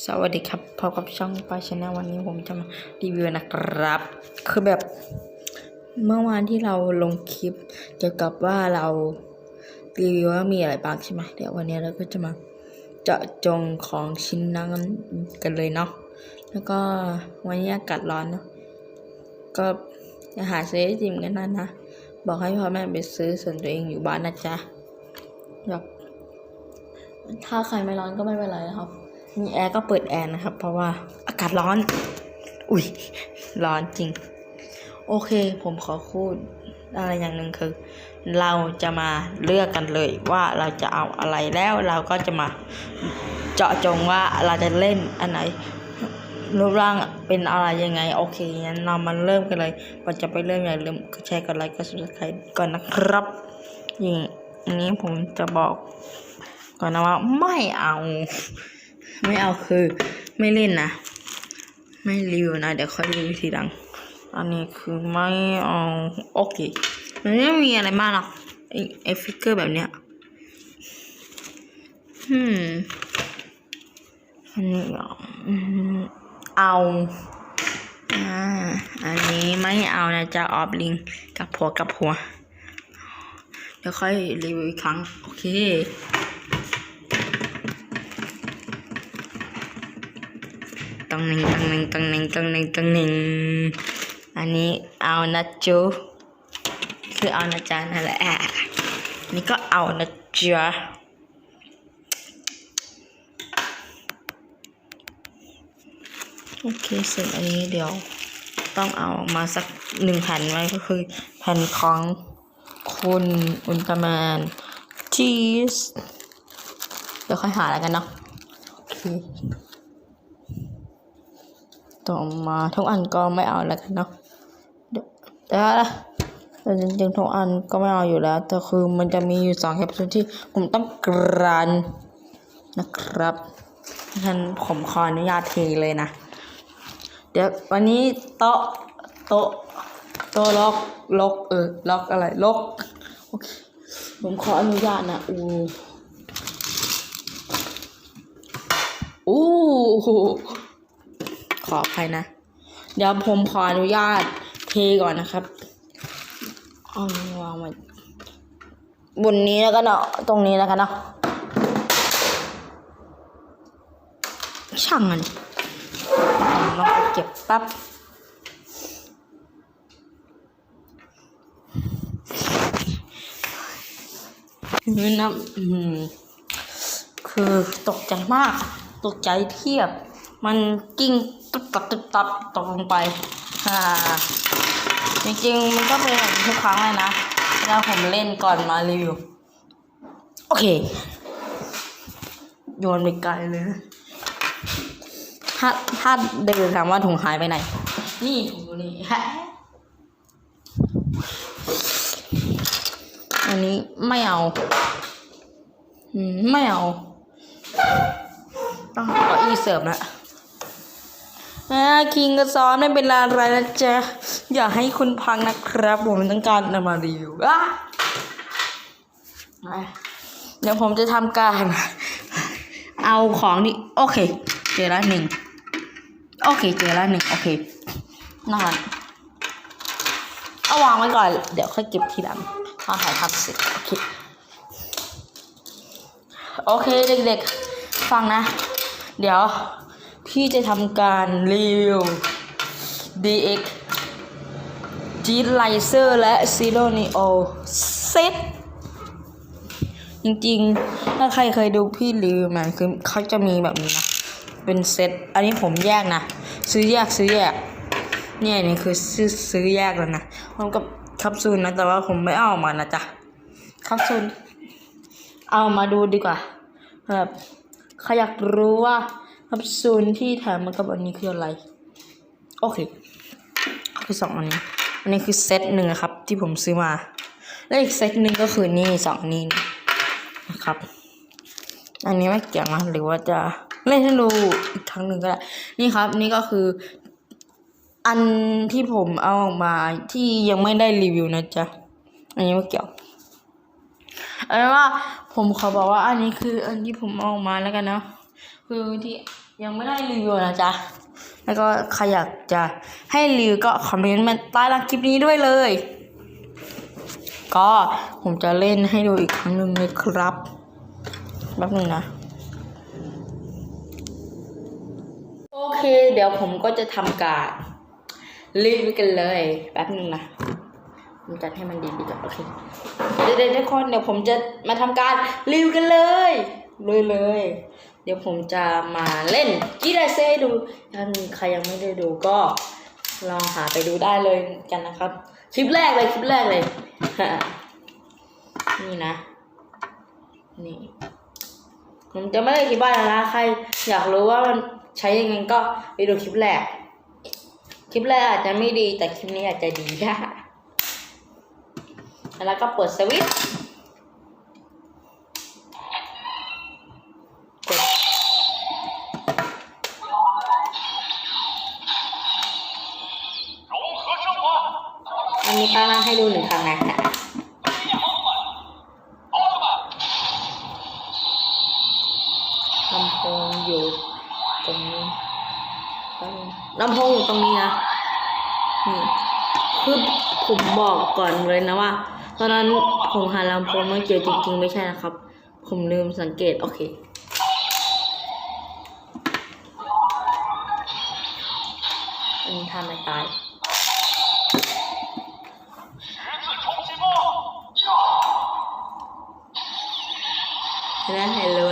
สวัสดีครับพบกับช่องปาชนลวันนี้ผมจะมารีวิวนะครับ คือแบบเมื่อวานที่เราลงคลิปเกี่ยวกับว่าเรารีวิวว่ามีอะไรบ้างใช่ไหมเดี๋ยววันนี้เราก็จะมาเจาะจงของชิ้นนั้นกันเลยเนาะแล้วก็วันนี้อากาศร้อนเนาะก็จะหาซื้อไอติมกันนั่นนะบอกให้พ่อแม่ไปซื้อส่วนตัวเองอยู่บ้านนะจ๊ะแบบถ้าใครไม่ร้อนก็ไม่เป็นไรนะครับ มีแอร์ก็เปิดแอร์นะครับ เพราะว่าอากาศร้อน อุ้ยร้อนจริง โอเค ผมขอพูดอะไรอย่างหนึ่งคือ เราจะมาเลือกกันเลยว่าเราจะเอาอะไรแล้วเราก็จะมาเจาะจงว่าเราจะเล่นอันไหนรูปร่างเป็นอะไรยังไง โอเคงั้นเรามาเริ่มกันเลยก่อนจะไปเริ่มอย่าลืมแชร์กดไลค์กด subscribe ก่อนนะครับอย่างนี้ผมจะบอกก่อนนะว่าไม่เอา ไม่เอาคือไม่เล่นนะ ไม่รีวิวนะ เดี๋ยวค่อยรีวิวทีหลัง อันนี้คือไม่เอาโอเคมันไม่มีอะไรมากหรอกไอไอฟิกเกอร์แบบเนี้ยอืมอันนี้เอาอ่าอันนี้ไม่เอานะจะออฟลิงกับผัวกับผัวเดี๋ยวค่อยรีวิวอีกครั้ง โอเค ตังหนึ่งตังหนึ่งตังหนึ่งตังหนึ่งตังหนึ่งอันนี้เอานะจูคือเอานะจ๊ะนั่นแหละนี่ก็เอานะจ๊ะโอเคสร็จอันนี้เดี๋ยวต้องเอามาสักหนึ่งแผ่นไว้ก็คือแผ่นของคุณอุลตร้าแมนชีสเดี๋ยวค่อยหาแล้วกันเนาะโอเค ต่อมาทุกอันก็ไม่เอาแล้วกันเนาะเดี๋ยวแต่ว่าแต่จริงๆทุกอันก็ไม่เอาอยู่แล้ว แต่คือมันจะมีอยู่สองแคปซูลที่ผมต้องกรันนะครับฉะนั้นผมขออนุญาตเทเลยนะ เดี๋ยววันนี้โต๊ะโต๊ะโต๊ะล็อกล็อกเออล็อกอะไรล็อกโอเคผมขออนุญาตนะอู้อู้ ออภัยนะ เดี๋ยวผมขออนุญาตเทก่อนนะครับเอาวางไว้บนนี้แล้วกันเนาะตรงนี้แล้วกันเนาะช่างมันลองไปเก็บปั๊บนี่นะคือตกใจมาก ตกใจเทียบ มันกิ้งตุ๊บตับตุ๊บตับตกลงไป อ่า จริงๆ มันก็เป็นแบบทุกครั้งเลยนะแล้วผมเล่นก่อนมารีวิว โอเค โยนไปไกลเลย ถ้าถ้าเดินถามว่าถุงหายไปไหน นี่ถุงนี่ฮะอันนี้ไม่เอาอืมไม่เอา ต้องเก้าอีเสริมละ คิงกับซ้อนไม่เป็นไรนะจ๊ะอย่าให้คุณพังนะครับ ผมต้องการนำมารีวิวอะเดี๋ยวผมจะทำการ เอาของนี่โอเค เจอแล้วหนึ่งโอเค เจอแล้วหนึ่งโอเคนั่นเอาวางไว้ก่อน เดี๋ยวค่อยเก็บทีหลังตอนถ่ายทำเสร็จโอเคโอเคเด็กๆ ฟังนะ เดี๋ยว พี่จะทำการรีวิว DX g l i z e r และ Zero Neo Set จริงๆ ถ้าใครเคยดูพี่รีวิวมันคือเขาจะมีแบบนี้นะ เป็นเซต อันนี้ผมแยกนะ ซื้อแยกซื้อแยก เนี่ยนี่คือซื้อซื้อแยกแล้วนะพร้อมกับแคปซูลนะ แต่ว่าผมไม่เอาออกมานะจ๊ะแคปซูลเอามาดูดีกว่าแบบใครอยากรู้ว่า แคปซูลที่แถมมากับอันนี้คืออะไร โอเคคือสองอันนี้ อันนี้คือเซตหนึ่งครับ ที่ผมซื้อมา และอีกเซตหนึ่งก็คือนี่สองนี้นะครับ อันนี้ไม่เกี่ยงนะหรือว่าจะเล่นให้ดูอีกครั้งหนึ่งก็ได้ นี่ครับ นี่ก็คือ อันที่ผมเอาออกมาที่ยังไม่ได้รีวิวนะจ๊ะ อันนี้ไม่เกี่ยวเอาเป็นว่าผมขอบอกว่าอันนี้คืออันที่ผมเอาออกมาแล้วกันเนาะคือที่ ยังไม่ได้รีวิวนะจ๊ะ แล้วก็ใครอยากจะให้รีวิวก็คอมเมนต์มาใต้ล่างคลิปนี้ด้วยเลย ก็ผมจะเล่นให้ดูอีกครั้งหนึ่งเลยครับแป๊บหนึงนะ โอเคเดี๋ยวผมก็จะทำการรีวิวกันเลยแป๊บหนึงนะผมจัดให้มันดีๆก่อนโอเคเดี๋ยวๆทุกคนเดี๋ยวผมจะมาทำการรีวิวกันเลยเลยเลย เดี๋ยวผมจะมาเล่นกีฬาเซดูถ้ามีใครยังไม่ได้ดูก็ลองหาไปดูได้เลยกันนะครับ คลิปแรกเลยคลิปแรกเลย นี่นะ นี่ผมจะไม่ได้คิดว่านะ ใครอยากรู้ว่ามันใช้ยังไงก็ไปดูคลิปแรก คลิปแรกอาจจะไม่ดีแต่คลิปนี้อาจจะดีแล้วก็เปิดสวิตช์ ลำโพงอยู่ตรงนี้นะคือผมบอกก่อนเลยนะว่า ตอนนั้นผมหาลำโพงไม่เจอจริง ๆ ไม่ใช่นะครับ ผมลืมสังเกตโอเคอันนี้ทำไม่ตายเห็นแล้วเห็นเลย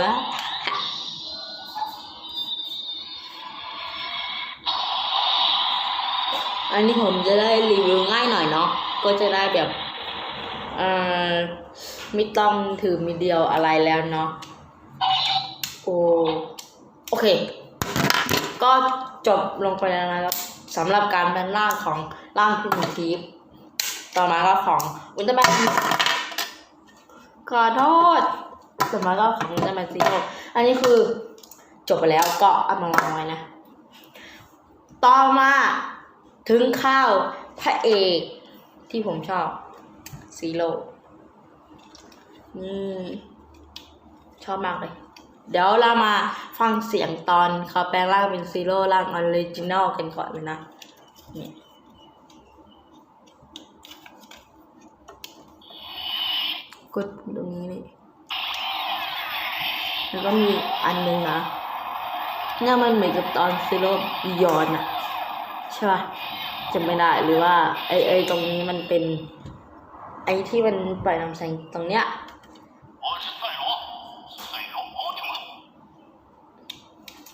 นนี้ผมจะได้รีวิวง่ายหน่อยเนาะก็จะได้แบบเอ่อไม่ต้องถือมีเดียวอะไรแล้วเนาะโอโอเค ก็จบลงไปแล้วนะครับสำหรับการเป็นร่างของร่างคุณทีฟต่อมาก็ของอุลตร้าแมนขอโทษต่อมาก็ของอุลตร้าแมนซีโร่อันนี้คือจบไปแล้วก็เอามาวางไว้นะ ต่อมา ถึงข้าวพระเอกที่ผมชอบซีโร่นี่ชอบมากเลย เดี๋ยวเรามาฟังเสียงตอนเขาแปลงร่างเป็นซีโร่ร่างออริจินอลกันก่อนเลยนะนี่กดตรงนี้นี่แล้วก็มีอันหนึงนะเนี่ยมันเหมือนกับตอนซีโร่ยอนอะใช่ป่ะ จำไม่ได้หรือว่าไอไอตรงนี้มันเป็น ไอที่มันปล่อยน้ำแสงตรงเนี้ย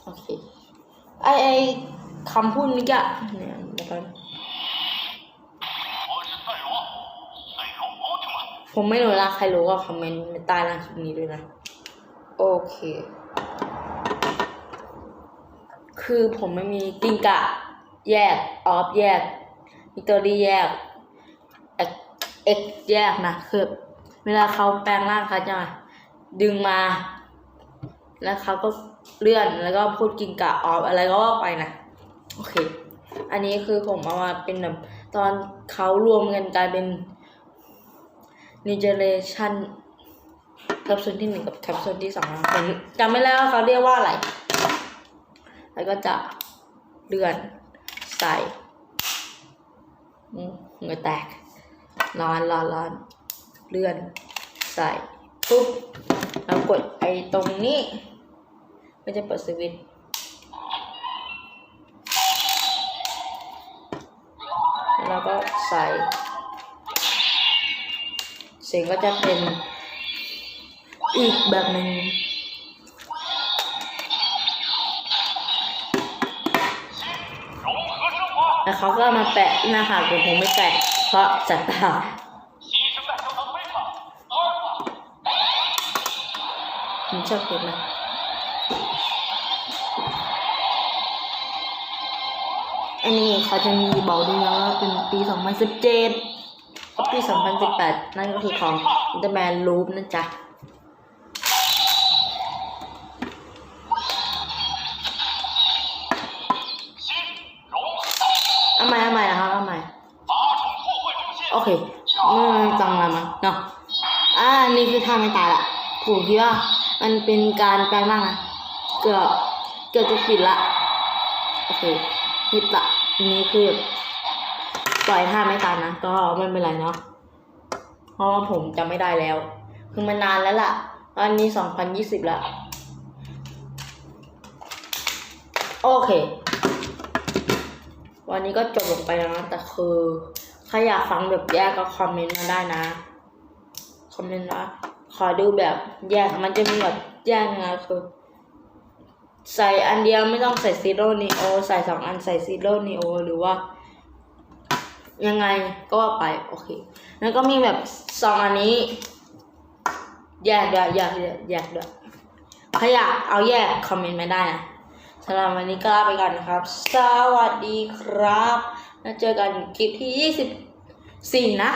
โอเคไอไอคำพูดนี้อะเนี่ยเดี๋ยวก่อนผมไม่รู้นะใครรู้ก็คอมเมนต์ใต้ล่างคลิปนี้ด้วยนะ โอเค คือผมไม่มีติงกะ แยกออฟแยกวิกตอรี่แยกเอ็กแยกนะคือเวลาเขาแปลงร่างเขาจะดึงมา แล้วเขาก็เลื่อนแล้วก็พูดกินกะออฟอะไรก็ว่าไปนะโอเค อันนี้คือผมเอามาเป็นแบบตอนเขารวมกันกลายเป็นนิเจเรชันแคปซูลที่หนึ่งกับแคปซูลที่สองผมจำไม่ได้ว่าเขาเรียกว่าอะไร แล้วก็จะเลื่อน ใส่เหงื่อแตกร้อนร้อนร้อนเลื่อน ใส่ปุ๊บแล้วกดไอ้ตรงนี้ก็จะเปิดสวิตช์แล้วก็ใส่เสียงก็จะเป็นอีกแบบหนึ่ง แล้วเขาก็มาแปะหน้าผากผมคงไม่แปะ เพราะจัดตาผมชอบเก็บนะอันนี้เขาจะมีบอกด้วยนะว่าเป็นปี 2017 ปี 2018 นั่นก็คือของ The Man Loop นั่นจ้ะ เคไม่จังละมั้งเนาะอ่านี่คือท่าไม่ตายละผมคิดว่ามันเป็นการแปลงร่างนะเกือบเกือบจะปิดละโอเคปิดละนี้คือปล่อยท่าไม่ตันนะก็ไม่เป็นไรเนาะเพราะว่าผมจำไม่ได้แล้ว คือมันนานแล้วล่ะอันนี้สองพันยี่สิบละโอเค วันนี้ก็จบลงไปแล้วนะแต่คือ ใครอยากฟังแบบแยกก็คอมเมนต์มาได้นะ คอมเมนต์ว่าขอดูแบบแยกมันจะมีแบบแยกนะคือ ใส่อันเดียวไม่ต้องใส่ซีโร่นีโอใส่สองอันใส่ซีโร่นีโอหรือว่า ยังไงก็ว่าไป โอเค แล้วก็มีแบบสองอันนี้ แยกด้วยแยกด้วยแยกด้วยถ้าอยากเอาแยกคอมเมนต์มาได้นะสำหรับวันนี้ก็ลาไปก่อนนะครับ สวัสดีครับ ล้วเจอกันคลิปที่ยี่สิบสี่นะ